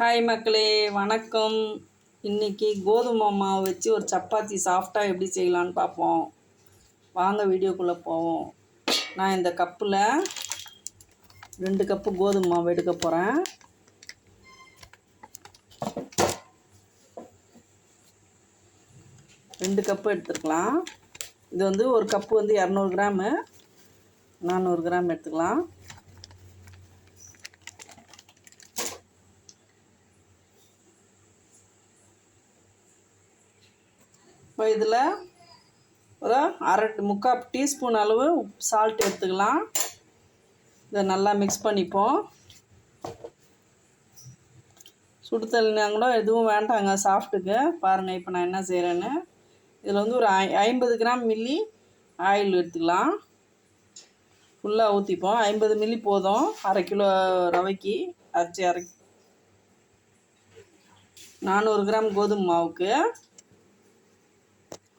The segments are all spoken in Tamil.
ஹாய் மக்களே வணக்கம். இன்றைக்கி கோதுமை மாவு வச்சு ஒரு சப்பாத்தி சாஃப்டாக எப்படி செய்யலான்னு பார்ப்போம். வாங்க வீடியோக்குள்ளே போவோம். நான் இந்த கப்பில் ரெண்டு கப்பு கோதுமை மாவு எடுக்க போகிறேன் ரெண்டு கப்பு எடுத்துக்கலாம். இது வந்து ஒரு கப்பு வந்து இரநூறு கிராமு நானூறு கிராம் எடுத்துக்கலாம். இப்போ இதில் ஒரு அரை முக்கால் டீஸ்பூன் அளவு சால்ட் எடுத்துக்கலாம். இதை நல்லா மிக்ஸ் பண்ணிப்போம். சுடு தண்ணினா கூட எதுவும் வேண்டாங்க சாஃப்ட்டுக்கு. பாருங்கள் இப்போ நான் என்ன செய்கிறேன்னு இதில் வந்து ஒரு ஐ ஐம்பது கிராம் மில்லி ஆயில் எடுத்துக்கலாம். ஃபுல்லாக ஊற்றிப்போம் ஐம்பது மில்லி போதும். அரை கிலோ ரவைக்கு அரைச்சி அரை நானூறு கிராம் கோதுமை மாவுக்கு.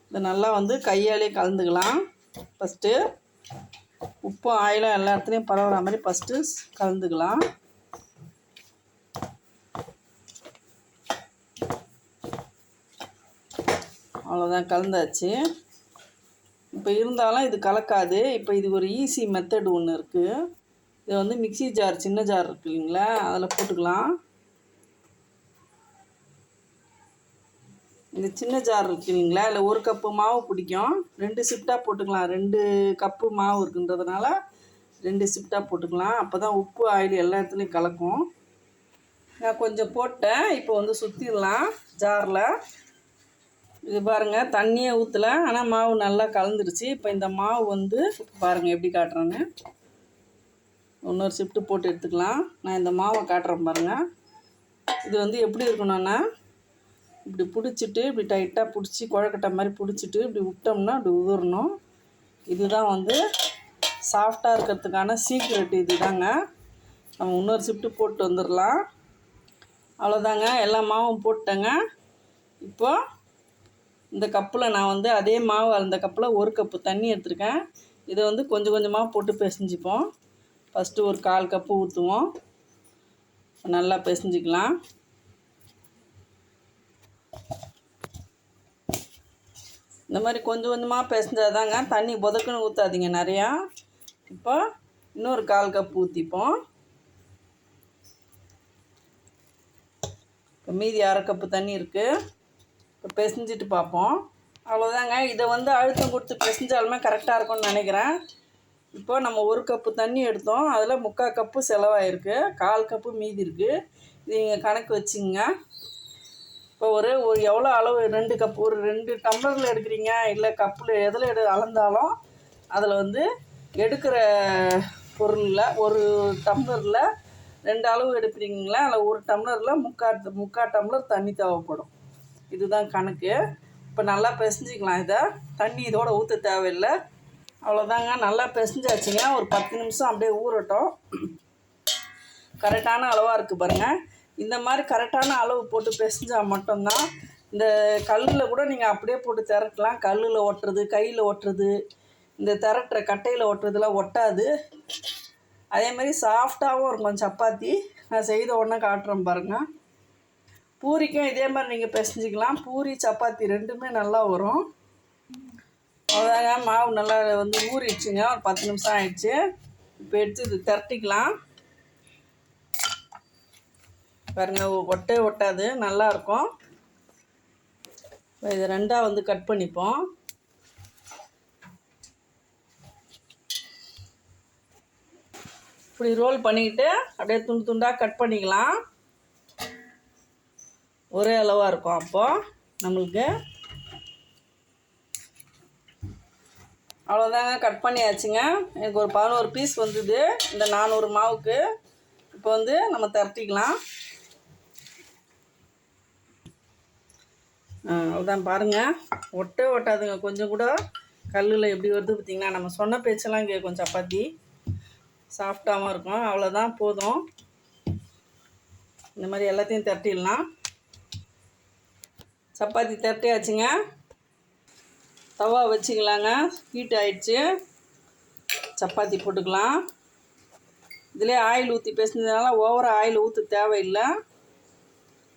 இதை நல்லா வந்து கையாலே கலந்துக்கலாம். ஃபஸ்ட்டு உப்பும் ஆயிலும் எல்லா இடத்துலையும் பரவுற மாதிரி ஃபஸ்ட்டு கலந்துக்கலாம். அவ்வளோதான் கலந்தாச்சு. இப்போ இருந்தாலும் இது கலக்காது. இப்போ இது ஒரு ஈஸி மெத்தட் ஒன்று இருக்குது இது வந்து மிக்சி ஜார் சின்ன ஜார் இருக்கு இல்லைங்களா? அதில் போட்டுக்கலாம். இந்த சின்ன ஜார் இருக்கு இல்லைங்களா இல்லை ஒரு கப்பு மாவு பிடிக்கும். ரெண்டு ஷிஃப்டாக போட்டுக்கலாம். ரெண்டு கப்பு மாவு இருக்குன்றதுனால ரெண்டு ஷிஃப்டாக போட்டுக்கலாம். அப்போ தான் உப்பு ஆயில் எல்லா இடத்துலையும் கலக்கும். நான் கொஞ்சம் போட்டேன். இப்போ வந்து சுற்றிடலாம் ஜாரில் இது பாருங்கள் தண்ணியே ஊற்றலை ஆனால் மாவு நல்லா கலந்துருச்சு. இப்போ இந்த மாவு வந்து பாருங்கள் எப்படி காட்டுறேன்னு. இன்னொரு ஷிஃப்ட்டு போட்டு எடுத்துக்கலாம். நான் இந்த மாவை காட்டுறேன் பாருங்கள் இது வந்து எப்படி இருக்கணும்னா இப்படி பிடிச்சிட்டு இப்படி டைட்டாக பிடிச்சி குழக்கட்டை மாதிரி பிடிச்சிட்டு இப்படி விட்டோம்னா இப்படி உதிரணும் இதுதான் வந்து சாஃப்டாக இருக்கிறதுக்கான சீக்ரெட் இது தாங்க நம்ம இன்னொரு ஷிஃப்ட்டு போட்டு வந்துடலாம் அவ்வளோதாங்க எல்லா மாவும் போட்டேங்க. இப்போது இந்த கப்பில் நான் வந்து அதே மாவு அந்த கப்பில் ஒரு கப்பு தண்ணி எடுத்திருக்கேன். இதை வந்து கொஞ்சம் கொஞ்சமாக போட்டு பிசைஞ்சிப்போம். ஃபஸ்ட்டு ஒரு கால் கப்பு ஊற்றுவோம் நல்லா பிசைஞ்சிக்கலாம். இந்த மாதிரி கொஞ்சம் கொஞ்சமாக பிசைஞ்சாதாங்க தண்ணி புதக்குன்னு ஊற்றாதீங்க நிறையா. இப்போ இன்னொரு கால் கப் ஊற்றிப்போம் இப்போ மீதி அரை கப்பு தண்ணி இருக்குது இப்போ பிசைஞ்சிட்டு பார்ப்போம். அவ்வளோதாங்க இதை வந்து அழுத்தம் கொடுத்து பிசைஞ்சாலுமே கரெக்டாக இருக்கும்னு நினைக்கிறேன். இப்போ நம்ம ஒரு கப்பு தண்ணி எடுத்தோம். அதில் முக்கால் கப்பு செலவாயிருக்கு. கால் கப்பு மீதி இருக்குது இது நீங்கள் கணக்கு வச்சுங்க இப்போ ஒரு ஒரு எவ்வளோ அளவு? ரெண்டு கப் ஒரு ரெண்டு டம்ளரில் எடுக்கிறீங்க? இல்லை கப்பில் எதில் எடு அளந்தாலும் அதில் வந்து எடுக்கிற பொருளில் ஒரு டம்ளரில் ரெண்டு அளவு எடுக்கிறீங்களா அதில் ஒரு டம்ளரில் முக்கால் முக்கால் டம்ளர் தண்ணி தேவைப்படும். இதுதான் கணக்கு. இப்போ நல்லா பிசைஞ்சிக்கலாம் இதை. தண்ணி இதோட ஊற்ற தேவையில்லை. அவ்வளோதாங்க. நல்லா பிசைஞ்சாச்சுங்க. ஒரு பத்து நிமிஷம் அப்படியே ஊறட்டும். கரெக்டான அளவாக இருக்குது பாருங்கள் இந்த மாதிரி கரெக்டான அளவு போட்டு பிசைஞ்சால் மட்டும்தான் இந்த கல்லில் கூட நீங்கள் அப்படியே போட்டு திரட்டலாம் கல்லில் ஒட்டுறது கையில் ஒட்டுறது இந்த திரட்டுற கட்டையில் ஒட்டுறதுலாம் ஒட்டாது. அதேமாதிரி சாஃப்டாகவும் இருக்கும் சப்பாத்தி. நான் செய்த உடனே காட்டுறேன் பாருங்கள் பூரிக்கும் இதே மாதிரி நீங்கள் பிசைஞ்சிக்கலாம். பூரி சப்பாத்தி ரெண்டுமே நல்லா வரும். அவ்வளோதாங்க மாவு நல்லா வந்து ஊறிடுச்சுங்க. ஒரு பத்து நிமிஷம் ஆயிடுச்சு. இப்போ எடுத்து இது திரட்டிக்கலாம். பாருங்க ஒட்டே ஒட்டாது நல்லாயிருக்கும் இது ரெண்டாக வந்து கட் பண்ணிப்போம். இப்படி ரோல் பண்ணிக்கிட்டு அப்படியே துண்டு துண்டாக கட் பண்ணிக்கலாம். ஒரே அளவாக இருக்கும் அப்போது நம்மளுக்கு. அவ்வளோதாங்க கட் பண்ணியாச்சுங்க. எனக்கு ஒரு பதினோரு பீஸ் வந்தது இந்த நானூறு மாவுக்கு. இப்போ வந்து நம்ம திரட்டிக்கலாம். அதுதான் பாருங்கள் ஒட்டே ஒட்டாதுங்க. கொஞ்சம் கூட கல்லில் எப்படி வருது பார்த்திங்கன்னா நம்ம சொன்ன பேச்செல்லாம் கேட்கும் சப்பாத்தி. சாஃப்டாகவும் இருக்கும். அவ்வளோதான் போதும். இந்த மாதிரி எல்லாத்தையும் திரட்டிடலாம் சப்பாத்தி திரட்டியாச்சுங்க தவா வச்சுக்கலாங்க. ஹீட் ஆயிடுச்சு. சப்பாத்தி போட்டுக்கலாம். இதிலே ஆயில் ஊற்றி பேசினதுனால ஓவராக ஆயில் ஊற்ற தேவையில்லை.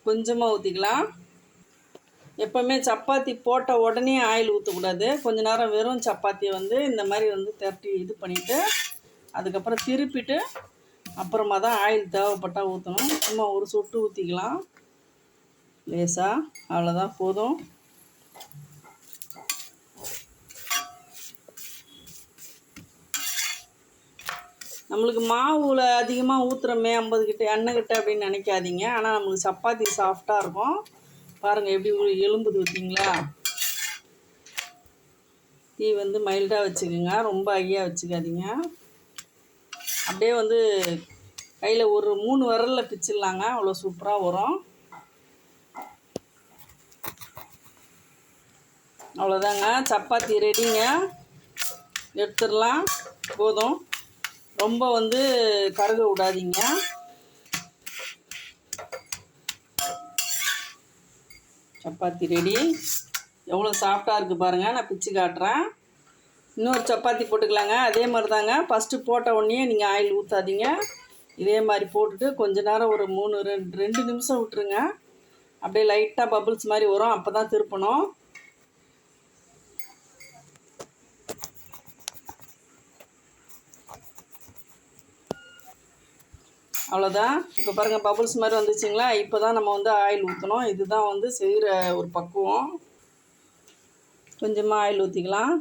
கொஞ்சமாக ஊற்றிக்கலாம் எப்போவுமே சப்பாத்தி போட்ட உடனே ஆயில் ஊற்றக்கூடாது கொஞ்ச நேரம் வெறும் சப்பாத்தியை வந்து இந்த மாதிரி வந்து திரட்டி இது பண்ணிவிட்டு அதுக்கப்புறம் திருப்பிட்டு அப்புறமா தான் ஆயில் தேவைப்பட்டால் ஊற்றணும் சும்மா ஒரு சொட்டு ஊற்றிக்கலாம் லேசாக அவ்வளோதான் போதும். நம்மளுக்கு மாவுல அதிகமாக ஊற்றுறோமே ஐம்பது கிட்ட எண்ணெய் கிட்ட அப்படின்னு நினைக்காதீங்க. ஆனால் நம்மளுக்கு சப்பாத்தி சாஃப்டாக இருக்கும். பாருங்கள் எப்படி எலும்புது பார்த்தீங்களா தீ வந்து மைல்டாக வச்சுக்கோங்க. ரொம்ப ஐயாக வச்சுக்காதீங்க. அப்படியே வந்து கையில் ஒரு மூணு விரலில் பிச்சிடலாங்க. அவ்வளோ சூப்பராக வரும். அவ்வளோதாங்க சப்பாத்தி ரெடிங்க. எடுத்துடலாம். போதும். ரொம்ப வந்து கருக விடாதீங்க. சப்பாத்தி ரெடி. எவ்வளோ சாஃப்டாக இருக்குது பாருங்கள் நான் பிச்சு காட்டுறேன். இன்னொரு சப்பாத்தி போட்டுக்கலாங்க. அதே மாதிரி தாங்க ஃபஸ்ட்டு போட்ட உடனே நீங்கள் ஆயில் ஊற்றாதீங்க இதே மாதிரி போட்டுட்டு கொஞ்ச நேரம் ஒரு மூணு ரெண்டு ரெண்டு நிமிஷம் விட்டுருங்க. அப்படியே லைட்டாக பபுள்ஸ் மாதிரி வரும். அப்போ தான் திருப்பணும். அவ்வளோதான் இப்போ பாருங்கள் பபுள்ஸ் மாதிரி வந்துச்சுங்களா? இப்போ தான் நம்ம வந்து ஆயில் ஊற்றணும் இதுதான் வந்து செய்கிற ஒரு பக்குவம். கொஞ்சமாக ஆயில் ஊற்றிக்கலாம்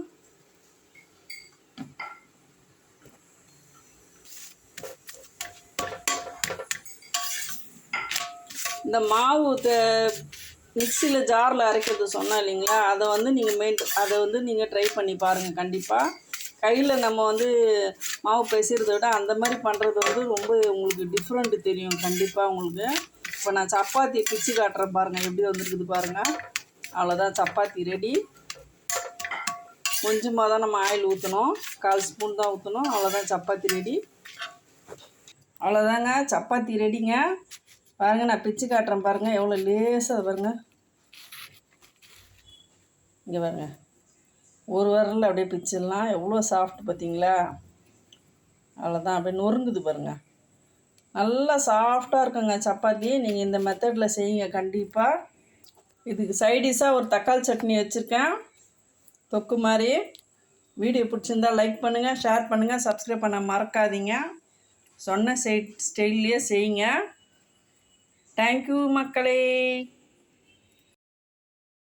இந்த மாவு மிக்சியில் ஜாரில் அரைக்கிறது சொன்னேன் இல்லைங்களா? அதை வந்து நீங்கள் மெயின் அதை வந்து நீங்கள் ட்ரை பண்ணி பாருங்கள் கண்டிப்பாக கையில் நம்ம வந்து மாவு பிசைறத விட அந்த மாதிரி பண்ணுறது வந்து ரொம்ப உங்களுக்கு டிஃப்ரெண்ட்டு தெரியும். கண்டிப்பாக உங்களுக்கு. இப்போ நான் சப்பாத்தி பிச்சு காட்டுறேன் பாருங்கள் எப்படி வந்துருக்குது பாருங்கள் அவ்வளோதான் சப்பாத்தி ரெடி கொஞ்சமாக தான் நம்ம ஆயில் ஊற்றணும் கால் ஸ்பூன் தான் ஊற்றணும் அவ்வளோதான் சப்பாத்தி ரெடி அவ்வளோதாங்க சப்பாத்தி ரெடிங்க பாருங்கள் நான் பிச்சு காட்டுறேன் பாருங்கள் எவ்வளோ லேசாக பாருங்கள் இங்கே பாருங்கள் ஒரு விரலில் அப்படியே பிச்சிடலாம். எவ்வளோ சாஃப்ட் பார்த்தீங்களா? அவ்வளோதான் அப்படியே நொறுங்குது பாருங்கள் நல்லா சாஃப்டாக இருக்குங்க சப்பாத்தி. நீங்கள் இந்த மெத்தடில் செய்யுங்க. கண்டிப்பாக இதுக்கு சைடிஷாக ஒரு தக்காளி சட்னி வச்சுருக்கேன். தொக்கு மாதிரி. வீடியோ பிடிச்சிருந்தா லைக் பண்ணுங்கள் ஷேர் பண்ணுங்கள் சப்ஸ்கிரைப் பண்ண மறக்காதீங்க. சொன்ன ஸ்டெய் ஸ்டைல்லையே செய்யுங்க. தேங்க்யூ மக்களே.